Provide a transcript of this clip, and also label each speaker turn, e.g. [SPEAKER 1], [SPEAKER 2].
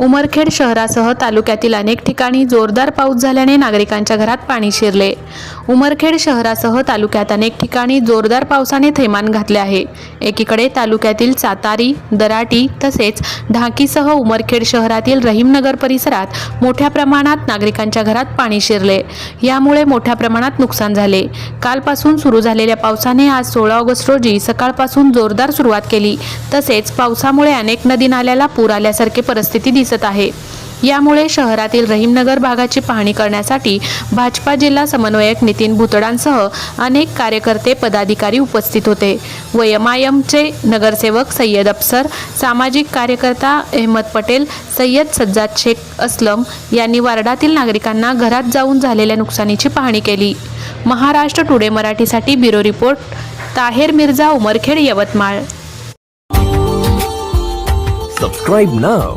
[SPEAKER 1] उमरखेड शहरासह तालुक्यातील अनेक ठिकाणी जोरदार पाऊस झाल्याने नागरिकांच्या घरात पाणी शिरले. उमरखेड शहरासह तालुक्यात अनेक ठिकाणी जोरदार पावसाने थैमान घातले आहे. एकीकडे तालुक्यातील सातारी दराटी तसेच ढाकीसह उमरखेड शहरातील रहीमनगर परिसरात मोठ्या प्रमाणात नागरिकांच्या घरात पाणी शिरले. यामुळे मोठ्या प्रमाणात नुकसान झाले. कालपासून सुरू झालेल्या पावसाने आज सोळा ऑगस्ट रोजी सकाळपासून जोरदार सुरुवात केली. तसेच पावसामुळे अनेक नदी नाल्याला पूर आल्यासारखी परिस्थिती दिसत आहे. यामुळे शहरातील रहीमनगर भागाची पाहणी करण्यासाठी भाजपा जिल्हा समन्वयक नितीन भुतडांसह अनेक कार्यकर्ते पदाधिकारी उपस्थित होते. व एमआयएमचे नगरसेवक सय्यद अफसर सामाजिक कार्यकर्ता अहमद पटेल सय्यद सज्जाद शेख असलम यांनी वार्डातील नागरिकांना घरात जाऊन झालेल्या नुकसानीची पाहणी केली. महाराष्ट्र टुडे मराठीसाठी bureau report Taher Mirza Umarkhed Yavatmal.
[SPEAKER 2] Subscribe now